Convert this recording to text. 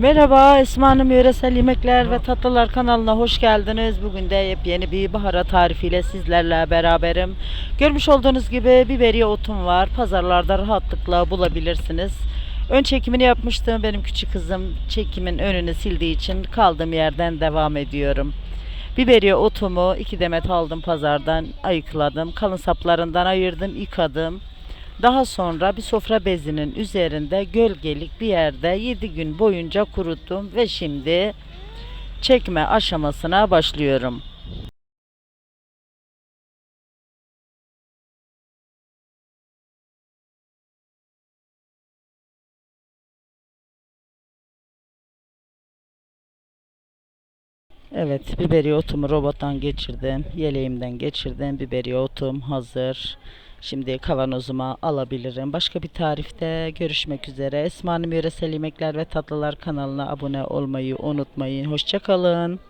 Merhaba Esma Hanım Yöresel Yemekler ve Tatlılar kanalına hoş geldiniz. Bugün de yepyeni bir baharat tarifiyle sizlerle beraberim. Görmüş olduğunuz gibi biberiye otum var. Pazarlarda rahatlıkla bulabilirsiniz. Ön çekimini yapmıştım. Benim küçük kızım çekimin önünü sildiği için kaldığım yerden devam ediyorum. Biberiye otumu iki demet aldım pazardan ayıkladım. Kalın saplarından ayırdım, yıkadım. Daha sonra bir sofra bezinin üzerinde gölgelik bir yerde 7 gün boyunca kuruttum ve şimdi çekme aşamasına başlıyorum. Evet, biberiye otumu robottan geçirdim. Yeleğimden geçirdim. Biberiye otum hazır. Şimdi kavanozuma alabilirim. Başka bir tarifte görüşmek üzere. Esma Hanım Yöresel Yemekler ve Tatlılar kanalına abone olmayı unutmayın. Hoşçakalın.